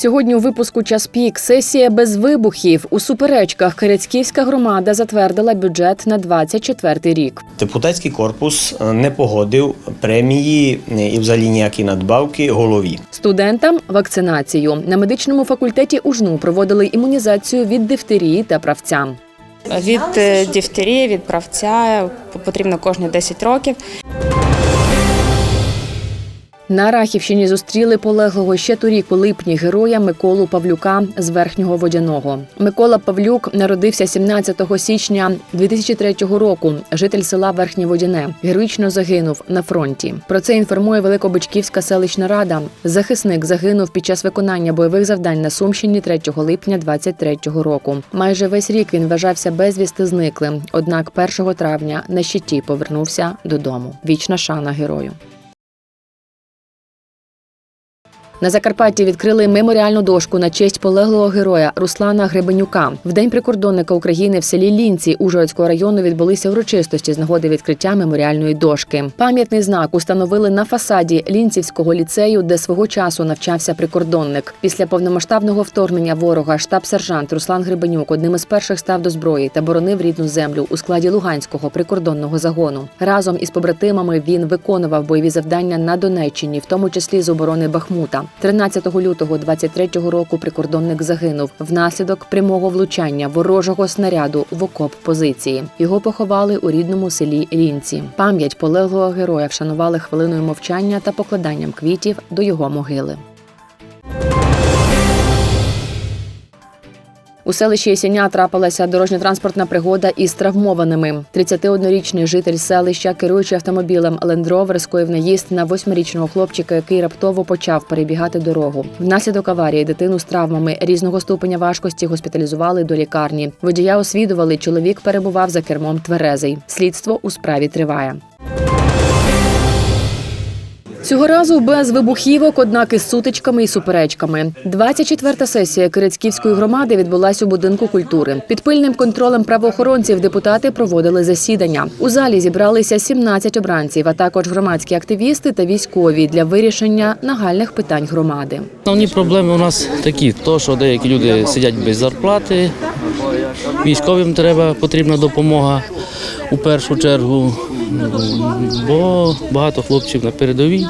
Сьогодні у випуску час пік сесія без вибухів у суперечках Кирицьківська громада затвердила бюджет на 24 рік. Депутатський корпус е, не погодив премії е, і взагалі ніякі надбавки голові. Студентам вакцинацію на медичному факультеті УЖНУ проводили імунізацію від дифтерії та правця. Від е, дифтерії, від правця потрібно кожні 10 років. На Рахівщині зустріли полеглого ще торік у липні героя Миколу Павлюка з верхнього водяного. Микола Павлюк народився 17 січня 2003 року. Житель села Верхнє Водяне героїчно загинув на фронті. Про це інформує Великобичківська селищна рада. Захисник загинув під час виконання бойових завдань на Сумщині 3 липня 23 року. Майже весь рік він вважався безвісти зниклим. Однак 1 травня на щиті повернувся додому. Вічна шана герою. На Закарпатті відкрили меморіальну дошку на честь полеглого героя Руслана Гребенюка. В день прикордонника України в селі Лінці Ужгородського району відбулися урочистості з нагоди відкриття меморіальної дошки. Пам'ятний знак установили на фасаді Лінцівського ліцею, де свого часу навчався прикордонник. Після повномасштабного вторгнення ворога штаб-сержант Руслан Гребенюк одним із перших став до зброї та боронив рідну землю у складі Луганського прикордонного загону. Разом із побратимами він виконував бойові завдання на Донеччині, в тому числі з оборони Бахмута. 13 лютого 23-го року прикордонник загинув внаслідок прямого влучання ворожого снаряду в окоп позиції. Його поховали у рідному селі Лінці. Пам'ять полеглого героя вшанували хвилиною мовчання та покладанням квітів до його могили. У селищі Ясеня трапилася дорожньо-транспортна пригода із травмованими. 31-річний житель селища, керуючи автомобілем Rover, скоїв наїзд на восьмирічного хлопчика, який раптово почав перебігати дорогу. Внаслідок аварії дитину з травмами різного ступеня важкості госпіталізували до лікарні. Водія освідували, чоловік перебував за кермом тверезий. Слідство у справі триває. Цього разу без вибухівок, однак із сутичками і суперечками. 24-та сесія Кирицьківської громади відбулась у будинку культури. Під пильним контролем правоохоронців депутати проводили засідання. У залі зібралися 17 обранців, а також громадські активісти та військові для вирішення нагальних питань громади. Основні проблеми у нас такі: то, що деякі люди сидять без зарплати, військовим треба потрібна допомога у першу чергу, бо багато хлопців на передовій,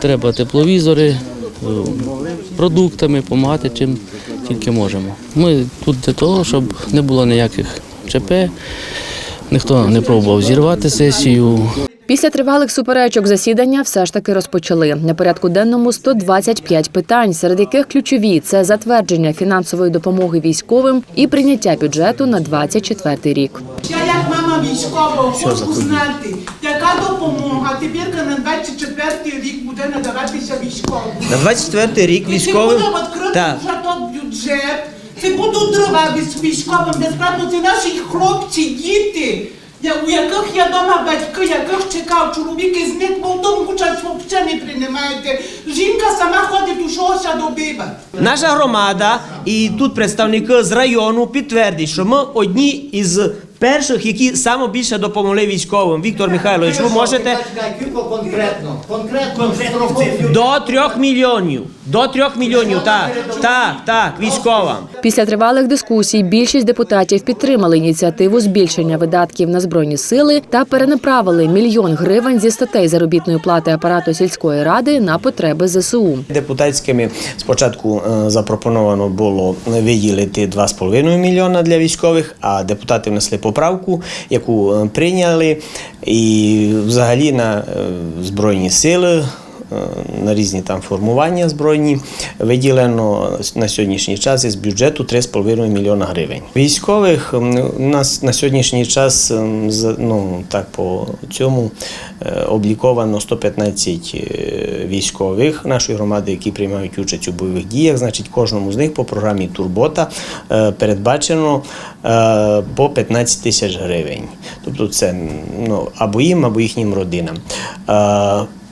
треба тепловізори, е, продуктами, допомагати чим тільки можемо. Ми тут для того, щоб не було ніяких ЧП, ніхто не пробував зірвати сесію. Після тривалих суперечок засідання все ж таки розпочали. На порядку денному 125 питань, серед яких ключові це затвердження фінансової допомоги військовим і прийняття бюджету на 24 рік. Як хочу знати, яка допомога тепер на 24 й рік буде надаватися військовим. На 24 рік І військовим Це буде відкрити вже той бюджет, це будуть дрова військовим безплатно, це наші хлопці, діти. Я, у яких я дома батьки, яких чекав чоловік із них, бо в тому час взагалі не приймаєте. Жінка сама ходить у шося до биба. наша громада і тут представники з району підтвердять, що ми одні із перших, які саме більше допомогли військовим. Віктор Михайлович, ви можете конкретно, конкретно до трьох мільйонів. До трьох мільйонів, так, так, так, військовим. Після тривалих дискусій більшість депутатів підтримали ініціативу збільшення видатків на збройні сили та перенаправили мільйон гривень зі статей заробітної плати апарату сільської ради на потреби ЗСУ. Депутатськими спочатку е, запропоновано було виділити 2,5 мільйона для військових, а депутати внесли поправку, яку е, прийняли, і взагалі на е, збройні сили. На різні там формування збройні виділено на сьогоднішній час із бюджету 3,5 мільйона гривень. Військових у нас на сьогоднішній час ну так по цьому е, обліковано 115 е, військових нашої громади, які приймають участь у бойових діях. Значить, кожному з них по програмі Турбота е, передбачено по 15 тисяч гривень. Тобто це ну, або їм, або їхнім родинам.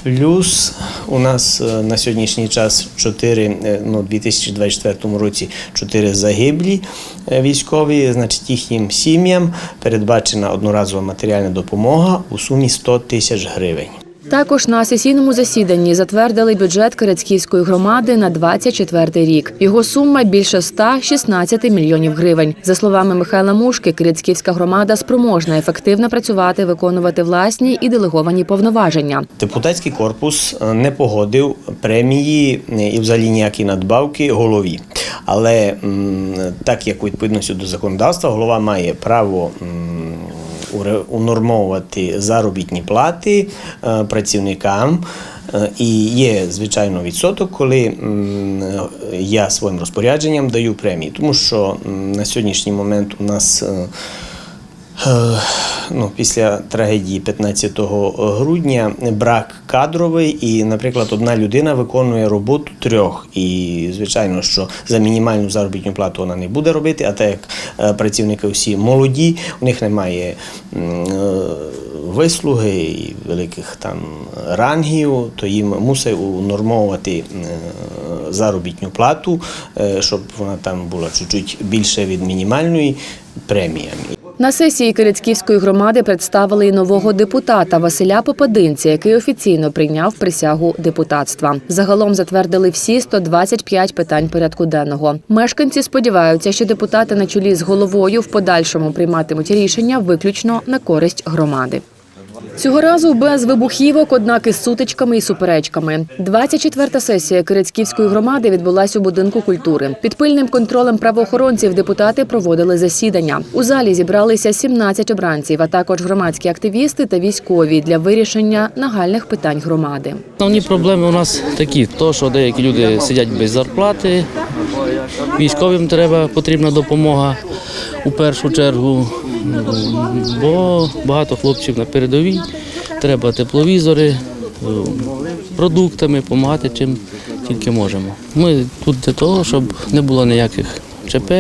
Плюс у нас е, на сьогоднішній час 4, е, ну, у 2024 році 4 загиблі е, військові, значить їхнім сім'ям передбачена одноразова матеріальна допомога у сумі 100 тисяч гривень. Також на сесійному засіданні затвердили бюджет Кирицьківської громади на 24 рік. Його сума більше 116 мільйонів гривень. За словами Михайла Мушки, Кирицьківська громада спроможна ефективно працювати, виконувати власні і делеговані повноваження. Депутатський корпус е, не погодив премії е, і взагалі ніякі надбавки голові. Але так як у відповідності до законодавства голова має право унормовувати заробітні плати е, працівникам. Е, І є, звичайно, відсоток, коли я своїм розпорядженням даю премії, тому що на сьогоднішній момент у нас е, Ну, після трагедії 15 грудня брак кадровий, і, наприклад, одна людина виконує роботу трьох. І, звичайно, що за мінімальну заробітну плату вона не буде робити, а так як е, працівники всі молоді, у них немає е, вислуги і великих там рангів, то їм мусить унормовувати е, заробітну плату, е, щоб вона там була чуть-чуть більше від мінімальної преміями. На сесії Кирицьківської громади представили і нового депутата Василя Попадинця, який офіційно прийняв присягу депутатства. Загалом затвердили всі 125 питань порядку денного. Мешканці сподіваються, що депутати на чолі з головою в подальшому прийматимуть рішення виключно на користь громади. Цього разу без вибухівок, однак із сутичками і суперечками. 24-та сесія Кирицьківської громади відбулась у будинку культури. Під пильним контролем правоохоронців депутати проводили засідання. У залі зібралися 17 обранців, а також громадські активісти та військові для вирішення нагальних питань громади. Основні проблеми у нас такі, то що деякі люди сидять без зарплати, військовим треба потрібна допомога у першу чергу, бо багато хлопців на передовій, треба тепловізори, е, продуктами, допомагати чим тільки можемо. Ми тут для того, щоб не було ніяких ЧП,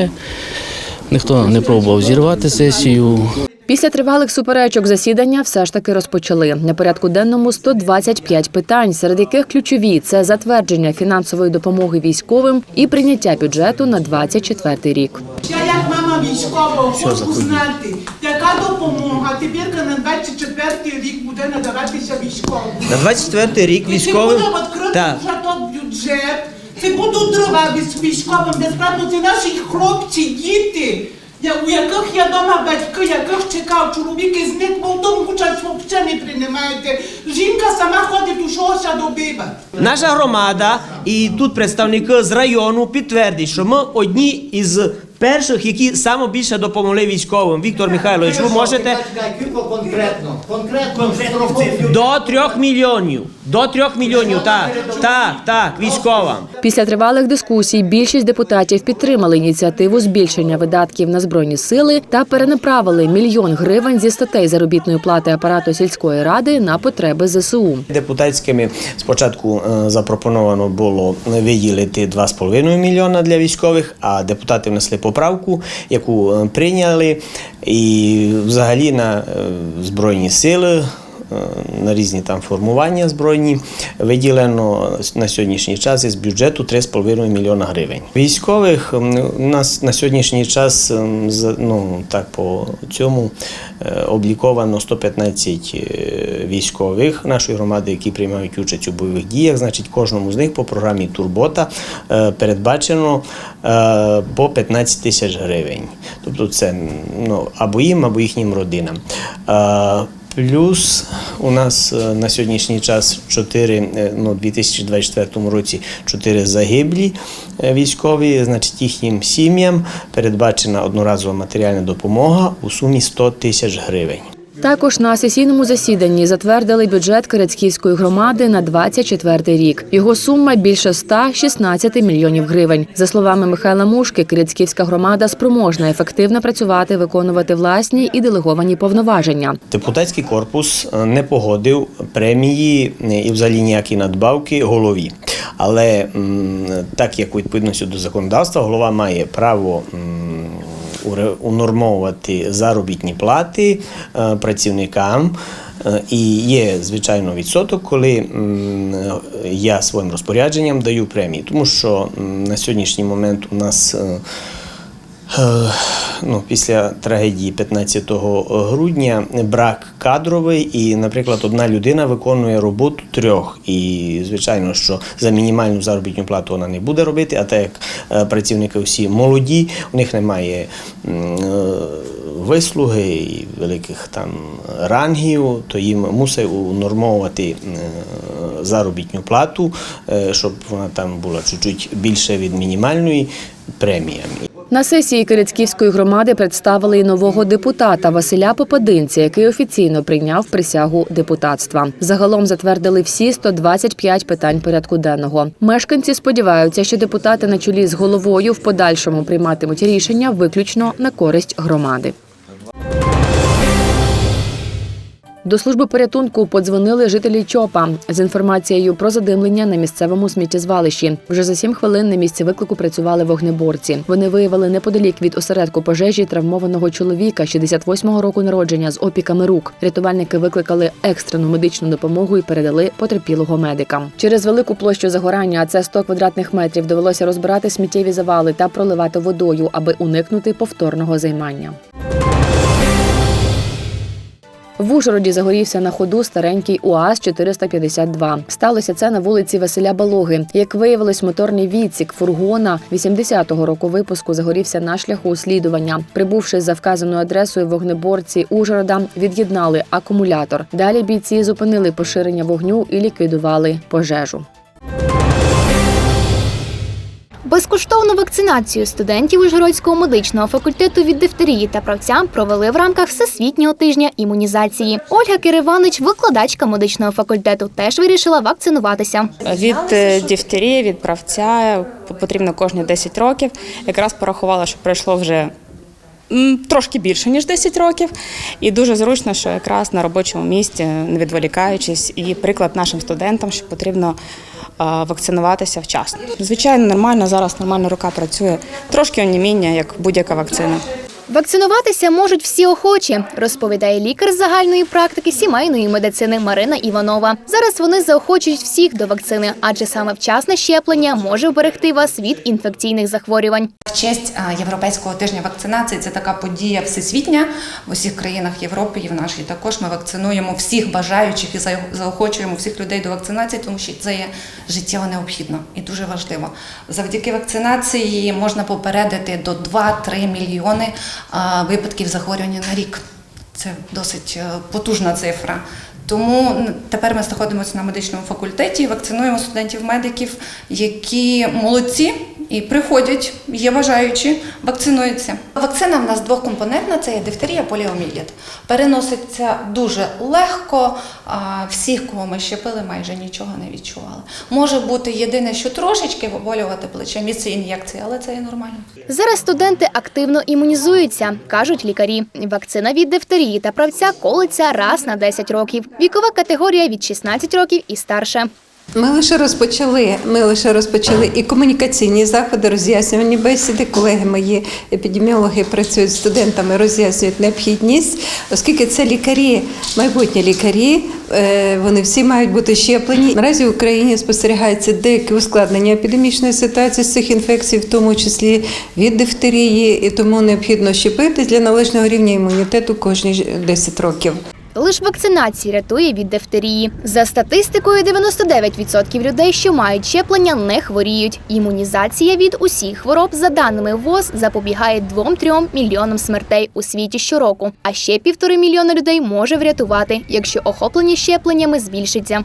ніхто не пробував зірвати сесію. Після тривалих суперечок засідання все ж таки розпочали. На порядку денному 125 питань, серед яких ключові це затвердження фінансової допомоги військовим і прийняття бюджету на 24 рік. Я як мама військова хочу знати, яка допомога? Тепер на 24 рік буде надаватися військовим. На 24 рік військовим? буде відкрити вже той бюджет, це будуть дрова військовим? Безплатно, це наші хлопці, діти, у яких я дома батьки, яких чекав чоловік із них, бо в тому участь взагалі не приймаєте. Жінка сама ходить у щося до біба. Наша громада і тут представники з району підтвердять, що ми одні із перших, які саме більше допомогли військовим. Віктор Михайлович, ви можете конкретно. Конкретно до трьох мільйонів. До трьох мільйонів, так, так, так, військовим. Після тривалих дискусій більшість депутатів підтримали ініціативу збільшення видатків на збройні сили та перенаправили мільйон гривень зі статей заробітної плати апарату сільської ради на потреби ЗСУ. Депутатськими спочатку е, запропоновано було виділити 2,5 мільйона для військових, а депутати внесли поправку, яку е, прийняли, і взагалі на е, збройні сили. Е, На різні там формування збройні виділено на сьогоднішній час із бюджету 3,5 мільйона гривень. Військових у нас на сьогоднішній час ну так по цьому е, обліковано 115 е, військових нашої громади, які приймають участь у бойових діях. Значить, кожному з них по програмі Турбота передбачено по 15 тисяч гривень. Тобто це ну, або їм, або їхнім родинам. Е, Плюс у нас е, на сьогоднішній час 4, ну, у 2024 році 4 загиблі е, військові, значить їхнім сім'ям передбачена одноразова матеріальна допомога у сумі 100 тисяч гривень. Також на сесійному засіданні затвердили бюджет Кирицьківської громади на 24 рік. Його сума більше 116 мільйонів гривень. За словами Михайла Мушки, Кирицьківська громада спроможна ефективно працювати, виконувати власні і делеговані повноваження. Депутатський корпус е, не погодив премії е, і взагалі ніякі надбавки голові. Але так як у відповідності до законодавства голова має право унормовувати заробітні плати е, працівникам. Е, І є, звичайно, відсоток, коли я своїм розпорядженням даю премії, тому що на сьогоднішній момент у нас е, Ну, після трагедії 15 грудня брак кадровий, і, наприклад, одна людина виконує роботу трьох. І, звичайно, що за мінімальну заробітну плату вона не буде робити, а так як е, працівники всі молоді, у них немає е, вислуги і великих там рангів, то їм мусить унормовувати е, заробітну плату, е, щоб вона там була чуть-чуть більше від мінімальної преміями. На сесії Кирицьківської громади представили й нового депутата Василя Попадинця, який офіційно прийняв присягу депутатства. Загалом затвердили всі 125 питань порядку денного. Мешканці сподіваються, що депутати на чолі з головою в подальшому прийматимуть рішення виключно на користь громади. До служби порятунку подзвонили жителі ЧОПа з інформацією про задимлення на місцевому сміттєзвалищі. Вже за сім хвилин на місці виклику працювали вогнеборці. Вони виявили неподалік від осередку пожежі травмованого чоловіка 68-го року народження з опіками рук. Рятувальники викликали екстрену медичну допомогу і передали потерпілого медикам. Через велику площу загорання, а це 100 квадратних метрів, довелося розбирати сміттєві завали та проливати водою, аби уникнути повторного займання. В Ужгороді загорівся на ходу старенький УАЗ 452. Сталося це на вулиці Василя Балоги. Як виявилось, моторний відсік фургона 80-го року випуску загорівся на шляху слідування. Прибувши за вказаною адресою, вогнеборці Ужгорода від'єднали акумулятор. Далі бійці зупинили поширення вогню і ліквідували пожежу. Безкоштовну вакцинацію студентів Ужгородського медичного факультету від дифтерії та правця провели в рамках всесвітнього тижня імунізації. Ольга Кириванич, викладачка медичного факультету, теж вирішила вакцинуватися. Від е, дифтерії, від правця потрібно кожні 10 років. Якраз порахувала, що пройшло вже трошки більше, ніж 10 років. І дуже зручно, що якраз на робочому місці, не відволікаючись, і приклад нашим студентам, що потрібно е, вакцинуватися вчасно. Звичайно, нормально, зараз нормально рука працює. Трошки оніміння, як будь-яка вакцина. Вакцинуватися можуть всі охочі, розповідає лікар загальної практики сімейної медицини Марина Іванова. Зараз вони заохочують всіх до вакцини, адже саме вчасне щеплення може вберегти вас від інфекційних захворювань. В честь Європейського тижня вакцинації це така подія всесвітня в усіх країнах Європи і в нашій також. Ми вакцинуємо всіх бажаючих і заохочуємо всіх людей до вакцинації, тому що це є життєво необхідно і дуже важливо. Завдяки вакцинації можна попередити до 2-3 мільйони випадків захворювання на рік. Це досить е, потужна цифра. Тому тепер ми знаходимося на медичному факультеті і вакцинуємо студентів-медиків, які молодці і приходять, є бажаючі, вакцинуються. Вакцина в нас двохкомпонентна, це є дифтерія, поліоміліт. Переноситься дуже легко. Всіх, кого ми щепили, майже нічого не відчували. Може бути єдине, що трошечки виболювати плече місце ін'єкції, але це є нормально. Зараз студенти активно імунізуються, кажуть лікарі. Вакцина від дифтерії та правця колиться раз на 10 років. Вікова категорія від 16 років і старше. Ми лише розпочали. Ми лише розпочали і комунікаційні заходи, роз'яснювані бесіди. Колеги мої епідеміологи працюють з студентами, роз'яснюють необхідність, оскільки це лікарі, майбутні лікарі. е, Вони всі мають бути щеплені. Наразі в Україні спостерігається деяке ускладнення епідемічної ситуації з цих інфекцій, в тому числі від дифтерії, і тому необхідно щепитись для належного рівня імунітету кожні 10 років. Лише вакцинація рятує від дифтерії. За статистикою, 99% людей, що мають щеплення, не хворіють. Імунізація від усіх хвороб, за даними ВОЗ, запобігає 2-3 мільйонам смертей у світі щороку. А ще півтори мільйона людей може врятувати, якщо охоплення щепленнями збільшиться.